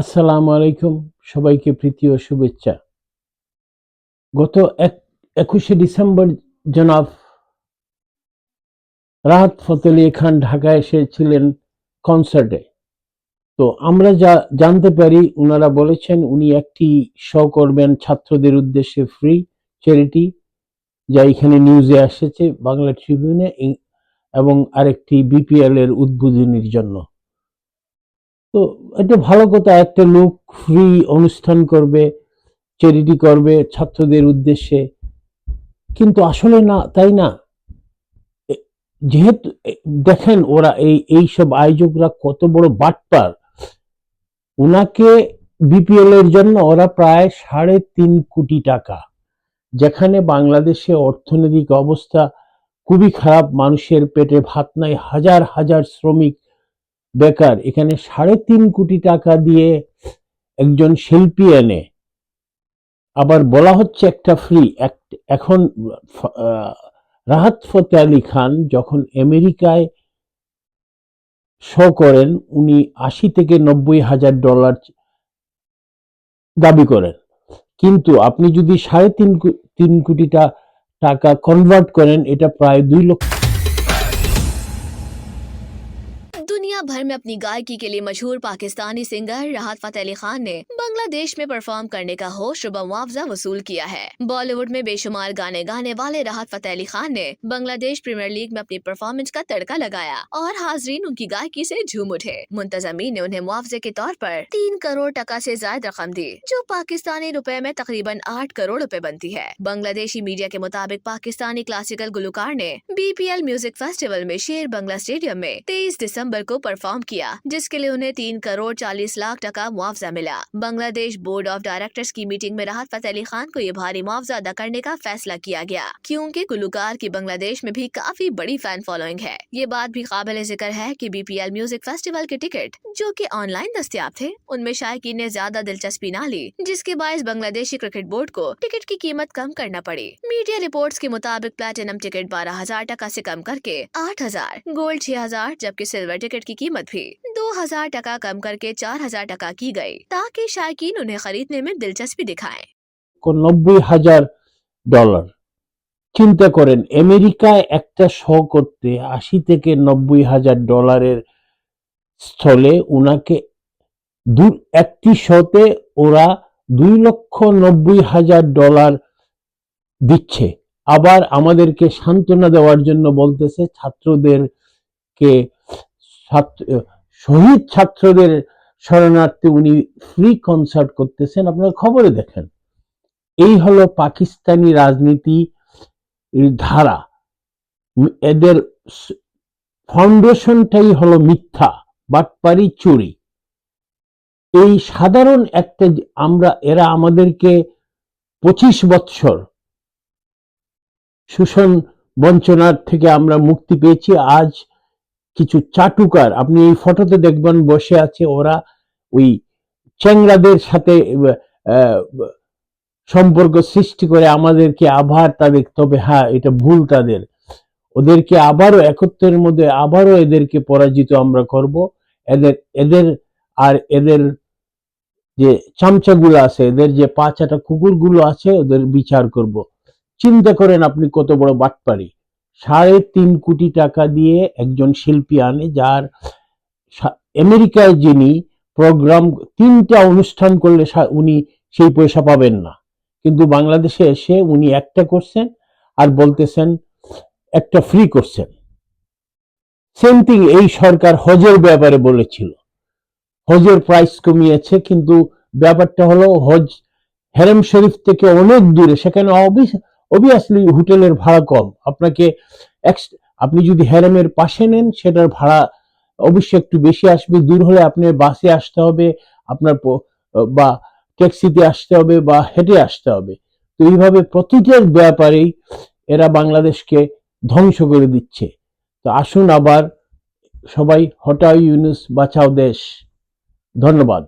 আসসালামু আলাইকুম, সবাইকে প্রীতি ও শুভেচ্ছা। গত এক, একুশে ডিসেম্বর জনাব রাহাত ফতেলি খান ঢাকায় এসেছিলেন কনসার্টে তো আমরা যা জানতে পারি ওনারা বলেছেন উনি একটি শো করবেন ছাত্রদের উদ্দেশ্যে ফ্রি চ্যারিটি যা এখানে নিউজে এসেছে বাংলা ট্রিবিউনে এবং আরেকটি বিপিএল এর উদ্বোধনীর জন্য। তো এটা ভালো কথা, একটা লোক ফ্রি অনুষ্ঠান করবে চ্যারিটি করবে ছাত্রদের উদ্দেশ্যে। কিন্তু আসলে না, তাই না? যেহেতু দেখেন ওরা এই এই সব আয়োজকরা কত বড় বাটপার। ওনাকে বিপিএল এর জন্য ওরা প্রায় সাড়ে তিন কোটি টাকা, যেখানে বাংলাদেশে অর্থনৈতিক অবস্থা খুবই খারাপ, মানুষের পেটে ভাত নাই, হাজার হাজার শ্রমিক বেকার, এখানে সাড়ে তিন কোটি টাকা দিয়ে একজন শিল্পী এনে। আবার বলা হচ্ছে একটা ফ্রি এখন রাহাত ফতে আলী খান যখন আমেরিকায় শো করেন, উনি আশি থেকে নব্বই হাজার ডলার দাবি করেন। কিন্তু আপনি যদি সাড়ে তিন তিন কোটিটা টাকা কনভার্ট করেন, এটা প্রায় দুই লক্ষ भर में अपनी गायकी के लिए मशहूर पाकिस्तानी सिंगर राहत फतेह अली खान ने बांग्लादेश में परफॉर्म करने का होश शुभ मुआवजा वसूल किया है। बॉलीवुड में बेशुमार गाने गाने वाले राहत फतेह अली खान ने बांग्लादेश प्रीमियर लीग में अपनी परफॉर्मेंस का तड़का लगाया और हाजरीन उनकी गायकी से झूम उठे। मुंतजमीन ने उन्हें मुआवजे के तौर पर तीन करोड़ टका से ज़्यादा रकम दी, जो पाकिस्तानी रुपए में तकरीबन आठ करोड़ रुपए बनती है। बांग्लादेशी मीडिया के मुताबिक पाकिस्तानी क्लासिकल गुलकार ने बीपीएल म्यूज़िक फेस्टिवल में शेर बंगला स्टेडियम में तेईस दिसंबर को परफॉर्म किया, जिसके लिए उन्हें तीन करोड़ चालीस लाख टका मुआवजा मिला। बांग्लादेश बोर्ड ऑफ़ डायरेक्टर्स की मीटिंग में राहत फतेह अली खान को ये भारी मुआवजा अदा करने का फैसला किया गया, क्योंकि गुलकार की बांग्लादेश में भी काफ़ी बड़ी फ़ैन फॉलोइंग है। ये बात भी काबिल ज़िक्र है की B P L music festival के टिकट जो की ऑनलाइन दस्तियाब थे, उनमें शायकीन ने ज़्यादा दिलचस्पी न ली, जिसके बायस बांग्लादेशी क्रिकेट बोर्ड को टिकट की कीमत कम करना पड़ी। मीडिया रिपोर्ट्स के मुताबिक प्लेटिनम टिकट बारह हज़ार टका ऐसी कम करके आठ हज़ार गोल्ड छह हज़ार, जबकि सिल्वर टिकट की कीमत भी दो हजार टका कम करके चार हजार टका की गई ताकि शायकीन उन्हें खरीदने में दिलचस्पी दिखाएं নব্বই হাজার ডলার চিন্তা করেন আমেরিকায় একটা শো করতে আশি থেকে নব্বই হাজার ডলারের স্থলে উনাকে দু একটি শোতে ওরা দুই লক্ষ নব্বই হাজার ডলার দিচ্ছে আবার আমাদেরকে সান্ত্বনা দেওয়ার জন্য বলতেছে ছাত্রদেরকে ছাত্র- শহীদ ছাত্রদের শরণার্থে উনি ফ্রি কনসার্ট করতেছেন। আপনারা খবরে দেখেন। এই হলো পাকিস্তানি রাজনীতি ধারা। এদের ফাউন্ডেশনটাই হলো মিথ্যা, বাটপারি চুরি। এই সাধারণ একটা আমরা, এরা আমাদেরকে পঁচিশ বৎসর শোষণ বঞ্চনার থেকে আমরা মুক্তি পেয়েছি। আজ কিছু চাটুকার, আপনি এই ফটোতে দেখবেন বসে আছে ওরা ওই চ্যাংরাদের সাথে সম্পর্ক সৃষ্টি করে আমাদেরকে আবার তাদের, তবে হ্যাঁ এটা ভুল তাদের। ওদেরকে আবারও একত্রের মধ্যে আবারও এদেরকে পরাজিত আমরা করব। এদের এদের আর এদের যে চামচাগুলো আছে, এদের যে পাঁচাটা কুকুরগুলো আছে, ওদের বিচার করব। চিন্তা করেন আপনি কত বড় বাটপারি। সাড়ে তিন কোটি টাকা দিয়ে একজন শিল্পী আনে, যার আমেরিকায় যিনি প্রোগ্রাম, তিনটা অনুষ্ঠান করলে উনি সেই পয়সা পাবেন না। কিন্তু বাংলাদেশে এসে উনি একটা করছেন আর বলতেছেন একটা ফ্রি করছেন। সেম থিং এই সরকার হজের ব্যাপারে বলেছিল। হজের প্রাইস কমিয়েছে, কিন্তু ব্যাপারটা হলো হজ, হেরেম শরীফ থেকে অনেক দূরে, সেখানে অবভিয়াসলি হোটেলের ভাড়া কম। আপনাকে আপনি যদি হেরেমের পাশে নেন, সেটার ভাড়া অবশ্যই একটু বেশি আসবে। দূর হলে আপনি বাসে আসতে হবে, আপনার বা ট্যাক্সিতে আসতে হবে, বা হেঁটে আসতে হবে। তো এইভাবে প্রতিটার ব্যাপারেই এরা বাংলাদেশকে ধ্বংস করে দিচ্ছে। তো আসুন আবার সবাই হটাও ইউনুস বাঁচাও দেশ। ধন্যবাদ।